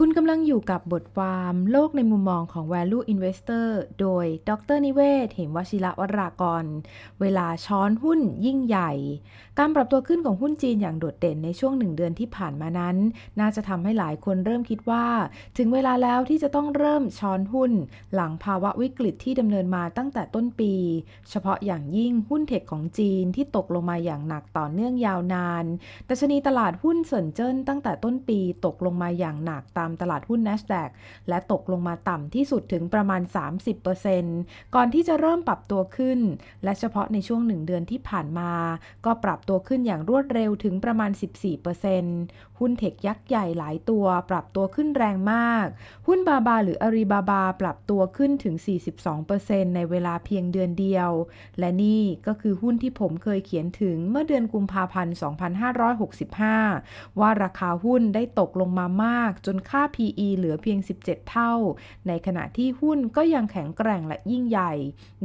คุณกำลังอยู่กับบทความโลกในมุมมองของ Value Investor โดย ดรนิเวศ เหมวชิระวรากร เวลาช้อนหุ้นยิ่งใหญ่ การปรับตัวขึ้นของหุ้นจีนอย่างโดดเด่นในช่วงหนึ่งเดือนที่ผ่านมานั้น น่าจะทำให้หลายคนเริ่มคิดว่า ถึงเวลาแล้วที่จะต้องเริ่มช้อนหุ้น หลังภาวะวิกฤตที่ดำเนินมาตั้งแต่ต้นปี เฉพาะอย่างยิ่งหุ้นเทคของจีนที่ตกลงมาอย่างหนักต่อเนื่องยาวนาน ดัชนีตลาดหุ้นเซินเจิ้นตั้งแต่ต้นปีตกลงมาอย่างหนักตามตลาดหุ้น NASDAQ และตกลงมาต่ำที่สุดถึงประมาณ 30%ก่อนที่จะเริ่มปรับตัวขึ้น และเฉพาะในช่วงหนึ่งเดือนที่ผ่านมา ก็ปรับตัวขึ้นอย่างรวดเร็วถึงประมาณ 14%หุ้นเทคยักษ์ใหญ่หลายตัว ปรับตัวขึ้นแรงมาก หุ้นบาบาหรืออารีบาบา ปรับตัวขึ้นถึง 42%ในเวลาเพียงเดือนเดียว และนี่ก็คือหุ้นที่ผมเคยเขียนถึงเมื่อเดือนกุมภาพันธ์ 2565 ว่าราคาหุ้นได้ตกลงมามากจนค่าา PE เหลือเพียง 17 เท่า ในขณะที่หุ้นก็ยังแข็งแกร่งและยิ่งใหญ่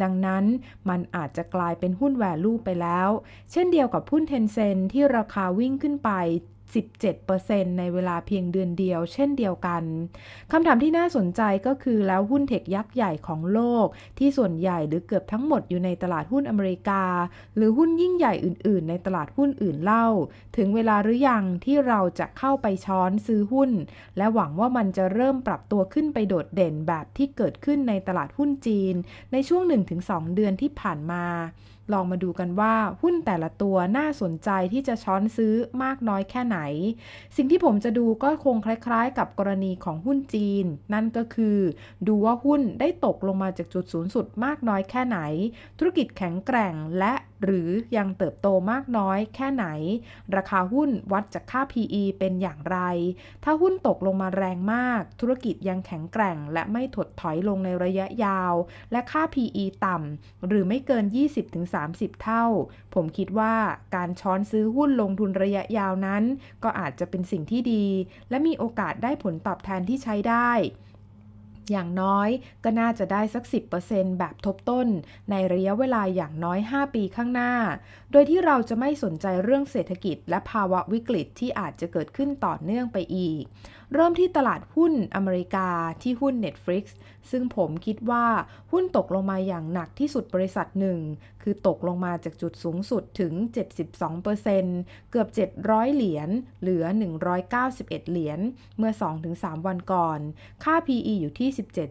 ดังนั้นมันอาจจะกลายเป็นหุ้น value ไปแล้ว เช่นเดียวกับหุ้นเทนเซนที่ราคาวิ่งขึ้นไป17%ในเวลาเพียงเดือนเดียว เช่นเดียวกันคำถามที่น่าสนใจก็คือแล้วหุ้นเทคยักษ์ใหญ่ของโลก ที่ส่วนใหญ่หรือเกือบทั้งหมดอยู่ในตลาดหุ้นอเมริกา หรือหุ้นยิ่งใหญ่อื่น ๆ ในตลาดหุ้นอื่นเล่า ถึงเวลาหรือยังที่เราจะเข้าไปช้อนซื้อหุ้น และหวังว่ามันจะเริ่มปรับตัวขึ้นไปโดดเด่นแบบที่เกิดขึ้นในตลาดหุ้นจีน ในช่วง 1-2 เดือนที่ผ่านมา ลองมาดูกันว่าหุ้นแต่ละตัวน่าสนใจที่จะช้อนซื้อมากน้อยแค่ไหน สิ่งที่ผมจะดูก็คงคล้ายๆ กับกรณีของหุ้นจีน นั่นก็คือ ดูว่าหุ้นได้ตกลงมาจากจุดสูงสุดมากน้อยแค่ไหน ธุรกิจแข็งแกร่งและหรือยังเติบโตมากน้อยแค่ไหน ราคาหุ้นวัดจากค่า PE เป็นอย่างไร ถ้าหุ้นตกลงมาแรงมาก ธุรกิจยังแข็งแกร่ง และไม่ถดถอยลงในระยะยาว และค่า PE ต่ำหรือไม่เกิน 20-30เท่า ผมคิดว่าการช้อนซื้อหุ้นลงทุนระยะยาวนั้น ก็อาจจะเป็นสิ่งที่ดี และมีโอกาสได้ผลตอบแทนที่ใช้ได้อย่างน้อยก็น่าจะได้สัก 10%แบบทบต้น ในระยะเวลาอย่างน้อย 5 ปีข้างหน้า โดยที่เราจะไม่สนใจเรื่องเศรษฐกิจและภาวะวิกฤตที่อาจจะเกิดขึ้นต่อเนื่องไปอีก เริ่มที่ตลาดหุ้นอเมริกาที่หุ้น Netflix ซึ่งผมคิดว่าหุ้นตกลงมาอย่างหนักที่สุดบริษัทหนึ่ง คือตกลงมาจากจุดสูงสุดถึง 72%เกือบ 700 เหรียญเหลือ 191 เหรียญเมื่อ 2-3 วันก่อน ค่า PE อยู่ที่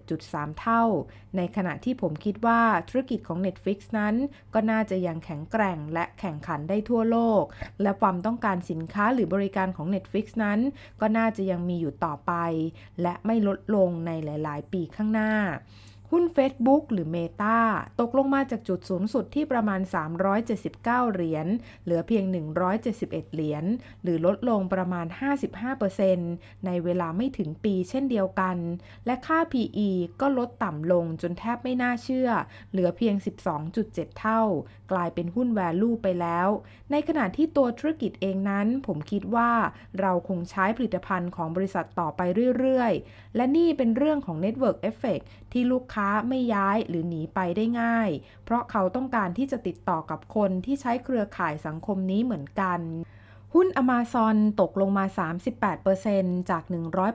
27.3 เท่า ในขณะที่ผมคิดว่าธุรกิจของ Netflix นั้น ก็น่าจะยังแข็งแกร่งและแข่งขันได้ทั่วโลก และความต้องการสินค้าหรือบริการของ Netflix นั้น ก็น่าจะยังมีอยู่ต่อไป และไม่ลดลงในหลาย ๆ ปีข้างหน้า หุ้น Facebook หรือ Meta ตกลงมาจากจุดสูงสุดที่ประมาณ 379 เหรียญ เหลือเพียง 171 เหรียญ หรือลดลงประมาณ 55%ในเวลาไม่ถึงปีเช่นเดียวกัน และค่า PE ก็ลดต่ำลงจนแทบไม่น่าเชื่อ เหลือเพียง 12.7 เท่า กลายเป็นหุ้น value ไปแล้ว ในขณะที่ตัวธุรกิจเองนั้น ผมคิดว่าเราคงใช้ผลิตภัณฑ์ของบริษัทต่อไปเรื่อยๆ และนี่เป็นเรื่องของ Network Effect ที่ลูกค้าไม่ย้ายหรือหนีไปได้ง่าย เพราะเขาต้องการที่จะติดต่อกับคนที่ใช้เครือข่ายสังคมนี้เหมือนกัน หุ้น Amazon ตกลงมา 38%จาก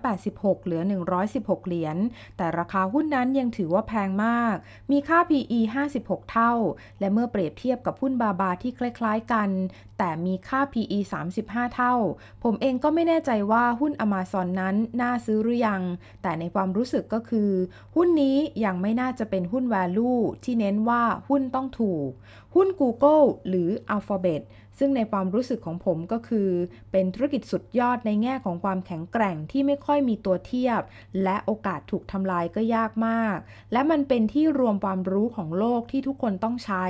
186 เหลือ 116 เหรียญ แต่ราคาหุ้นนั้นยังถือว่าแพงมาก มีค่า PE 56 เท่า และเมื่อเปรียบเทียบกับหุ้นบาบาที่คล้ายๆกัน แต่มีค่า PE 35 เท่า ผมเองก็ไม่แน่ใจว่าหุ้น Amazon นั้นน่าซื้อหรือยัง แต่ในความรู้สึกก็คือ หุ้นนี้ยังไม่น่าจะเป็นหุ้น value ที่เน้นว่าหุ้นต้องถูก หุ้น Google หรือ Alphabet ซึ่งในความรู้สึกของผมก็คือ เป็นธุรกิจสุดยอดในแง่ของความแข็งแกร่งที่ไม่ค่อยมีตัวเทียบ และโอกาสถูกทำลายก็ยากมาก และมันเป็นที่รวมความรู้ของโลกที่ทุกคนต้องใช้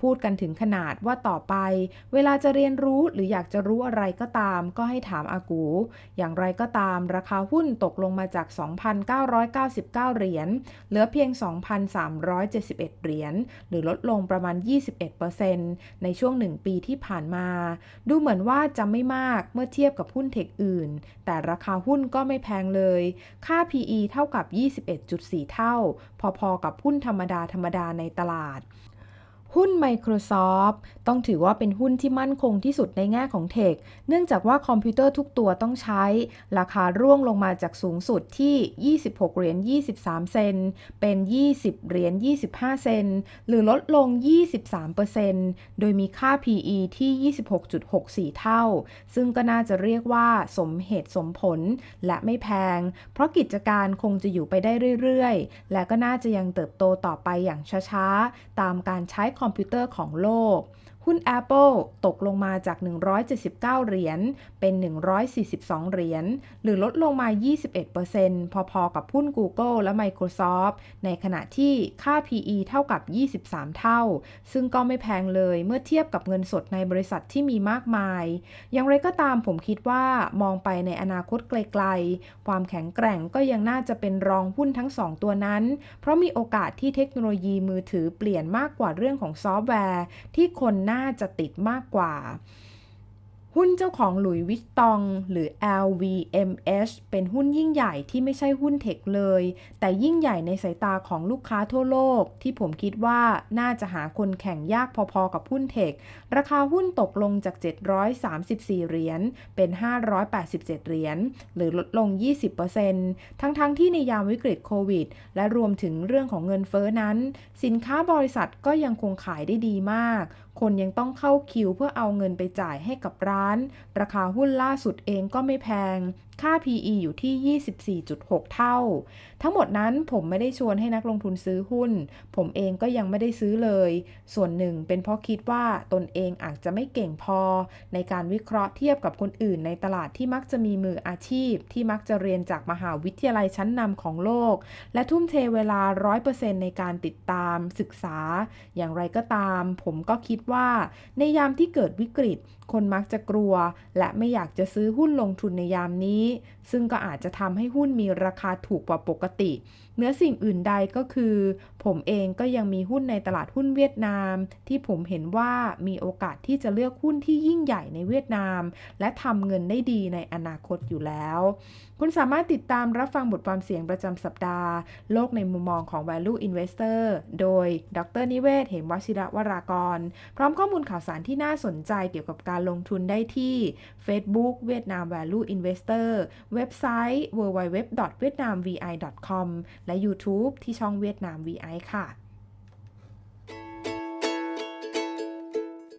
พูดกันถึงขนาดว่าต่อไป เวลาจะเรียนรู้หรืออยากจะรู้อะไรก็ตาม ก็ให้ถามอากู อย่างไรก็ตาม ราคาหุ้นตกลงมาจาก 2,999 เหรียญเหลือเพียง 2,371 เหรียญหรือลดลงประมาณ 21%ในช่วงหนึ่งปีที่ผ่านมา ดูเหมือนว่าจะไม่มากเมื่อเทียบกับหุ้นเทคอื่น แต่ราคาหุ้นก็ไม่แพงเลย ค่า PE เท่ากับ 21.4 เท่า พอๆกับหุ้นธรรมดาธรรมดาในตลาด หุ้น Microsoft ต้องถือว่าเป็นหุ้นที่มั่นคงที่สุดในแง่ของเทค เนื่องจากว่าคอมพิวเตอร์ทุกตัวต้องใช้ ราคาร่วงลงมาจากสูงสุดที่ 26 เหรียญ 23 เซน เป็น 20 เหรียญ 25 เซน หรือลดลง 23%โดยมีค่า PE ที่ 26.64 เท่า ซึ่งก็น่าจะเรียกว่าสมเหตุสมผลและไม่แพง เพราะกิจการคงจะอยู่ไปได้เรื่อยๆ และก็น่าจะยังเติบโตต่อไปอย่างช้าๆ ตามการใช้คอมพิวเตอร์ของโลก หุ้น Apple ตกลงมาจาก 179 เหรียญ เป็น 142 เหรียญ หรือลดลงมา 21%พอๆกับหุ้น Google และ Microsoft ในขณะที่ค่า PE เท่ากับ 23 เท่า ซึ่งก็ไม่แพงเลยเมื่อเทียบกับเงินสดในบริษัทที่มีมากมาย อย่างไรก็ตามผมคิดว่ามองไปในอนาคตไกลๆ ความแข็งแกร่งก็ยังน่าจะเป็นรองหุ้นทั้ง 2 ตัวนั้น เพราะมีโอกาสที่เทคโนโลยีมือถือเปลี่ยนมากกว่าเรื่องของซอฟต์แวร์ ที่คนน่าาจะติดมากกว่า หุ้นเจ้าของหลุยวิตตอง หรือ LVMH เป็นหุ้นยิ่งใหญ่ที่ไม่ใช่หุ้นเทคเลย แต่ยิ่งใหญ่ในสายตาของลูกค้าทั่วโลก ที่ผมคิดว่าน่าจะหาคนแข่งยากพอๆกับหุ้นเทค ราคาหุ้นตกลงจาก 734 เหรียญเป็น 587 เหรียญหรือลดลง 20%ทั้งๆทที่ในยามวิกฤตโควิด และรวมถึงเรื่องของเงินเฟ้อนั้น สินค้าบริษัทก็ยังคงขายได้ดีมาก คนยังต้องเข้าคิวเพื่อเอาเงินไปจ่ายให้กับร้าน ราคาหุ้นล่าสุดเองก็ไม่แพง ค่า PE อยู่ที่ 24.6 เท่า ทั้งหมดนั้นผมไม่ได้ชวนให้นักลงทุนซื้อหุ้น ผมเองก็ยังไม่ได้ซื้อเลย ส่วนหนึ่งเป็นเพราะคิดว่าตนเองอาจจะไม่เก่งพอ ในการวิเคราะห์เทียบกับคนอื่นในตลาดที่มักจะมีมืออาชีพ ที่มักจะเรียนจากมหาวิทยาลัยชั้นนำของโลก และทุ่มเทเวลา 100%ในการติดตามศึกษา อย่างไรก็ตาม ผมก็คิดว่า ในยามที่เกิดวิกฤต คนมักจะกลัว และไม่อยากจะซื้อหุ้นลงทุนในยามนี้ ซึ่งก็อาจจะทำให้หุ้นมีราคาถูกกว่าปกติเนื้อสิ่งอื่นใดก็คือ ผมเองก็ยังมีหุ้นในตลาดหุ้นเวียดนาม ที่ผมเห็นว่ามีโอกาสที่จะเลือกหุ้นที่ยิ่งใหญ่ในเวียดนาม และทำเงินได้ดีในอนาคตอยู่แล้ว คุณสามารถติดตามรับฟังบทความเสียงประจำสัปดาห์ โลกในมุมมองของ Value Investor โดย ดรนิเวศ เหมวชิระวรากรพร้อมข้อมูลข่าวสารที่น่าสนใจเกี่ยวกับการลงทุนได้ที่ Facebook เวียดนาม Value Investor เว็บไซต์ www.vietnamvi.com และ YouTube ที่ช่องเวียดนาม VI ค่ะ